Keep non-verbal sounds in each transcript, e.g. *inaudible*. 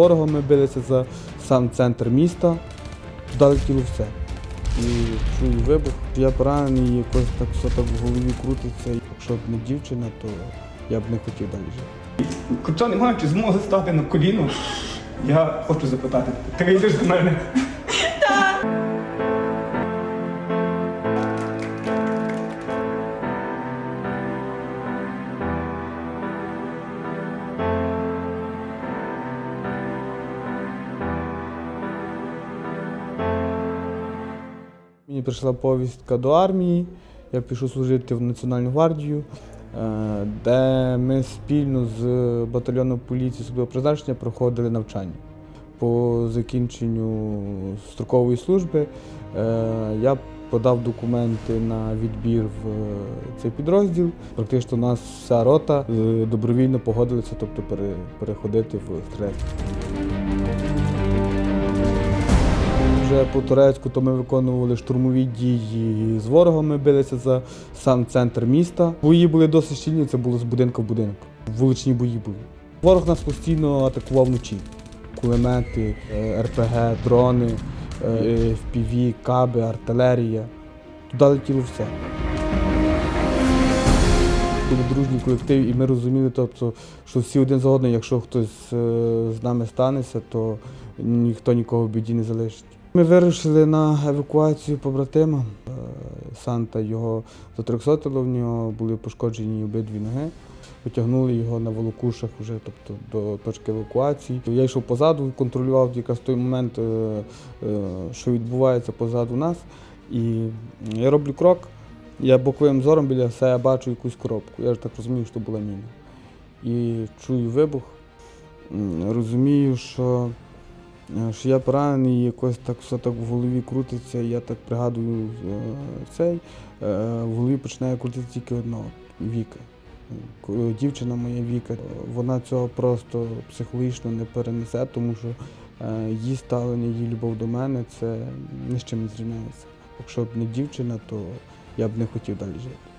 Ворогом ми билися за сам центр міста, туди летіло все. І чую вибух. Я поранений, якось так все так в голові крутиться. Якщо б не дівчина, то я б не хотів далі жити. Хоча не маючи змоги стати на коліно, я хочу запитати, ти вийдеш до мене? Мені прийшла повістка до армії, я пішов служити в Національну гвардію, е, де ми спільно з батальйоном поліції особливого призначення проходили навчання. По закінченню строкової служби е, я подав документи на відбір в е, цей підрозділ. Практично у нас вся рота добровільно погодилася, тобто переходити в стрілецтво. Вже по турецьку то ми виконували штурмові дії з ворогом. Ми билися за сам центр міста. Бої були досить щільні, це було з будинку в будинок. Вуличні бої були. Ворог нас постійно атакував вночі. Кулемети, е, РПГ, дрони, е, FPV, каби, артилерія. Туди летіло все. Були дружній колектив, і ми розуміли, тобто, що всі один за одним, якщо хтось е, з нами станеться, то ніхто нікого в біді не залишить. Ми вирушили на евакуацію побратима. Е, Санта його затрьохсотило, в нього були пошкоджені обидві ноги. Потягнули його на волокушах вже, тобто до точки евакуації. Я йшов позаду, контролював якраз той момент, е, е, що відбувається позаду нас. І я роблю крок, я боковим зором біля себе бачу якусь коробку. Я ж так розумію, що була міна. І чую вибух. Розумію, що, що я поранений, якось так все так в голові крутиться. Я так пригадую е, цей. е, В голові починає крутитися тільки одного Віка. Дівчина моя Віка, вона цього просто психологічно не перенесе, тому що е, її ставлення, її любов до мене це ні з чим не зрівняється. Якщо б не дівчина, то я б не хотів далі жити.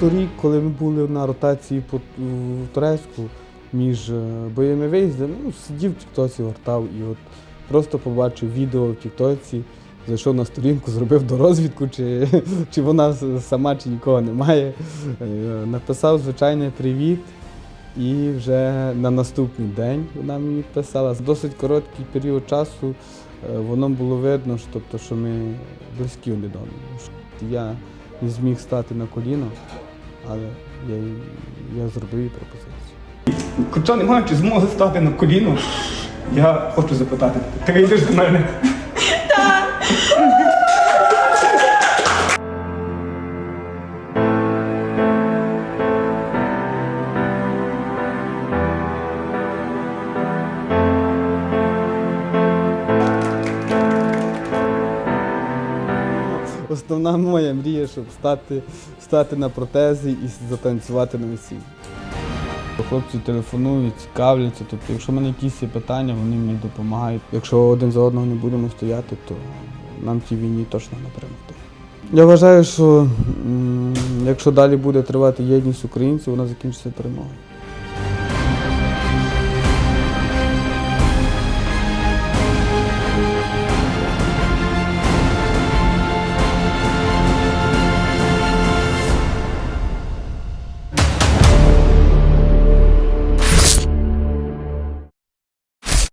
Торік, коли ми були на ротації по Турецьку між е, бойовими виїздами, ну, сидів в Тіктоці, гортав і от просто побачив відео в Тіктоці, зайшов на сторінку, зробив дорозвідку, чи, *laughs* чи вона сама, чи нікого немає. Е, Написав звичайний привіт. І вже на наступний день вона мені писала. За досить короткий період часу е, воно було видно, що, тобто, що ми близькі один до одного. Я не зміг стати на коліно, але я, я зробив пропозицію. Хоча не маючи змоги стати на коліно, я хочу запитати, ти вийдеш до мене? Основна моя мрія, щоб стати, стати на протезі і затанцювати на весіллі. Хлопці телефонують, цікавляться. Тобто, якщо в мене якісь є питання, вони мені допомагають. Якщо один за одного не будемо стояти, то нам в цій війні точно не перемогти. Я вважаю, що якщо далі буде тривати єдність українців, вона закінчиться перемогою.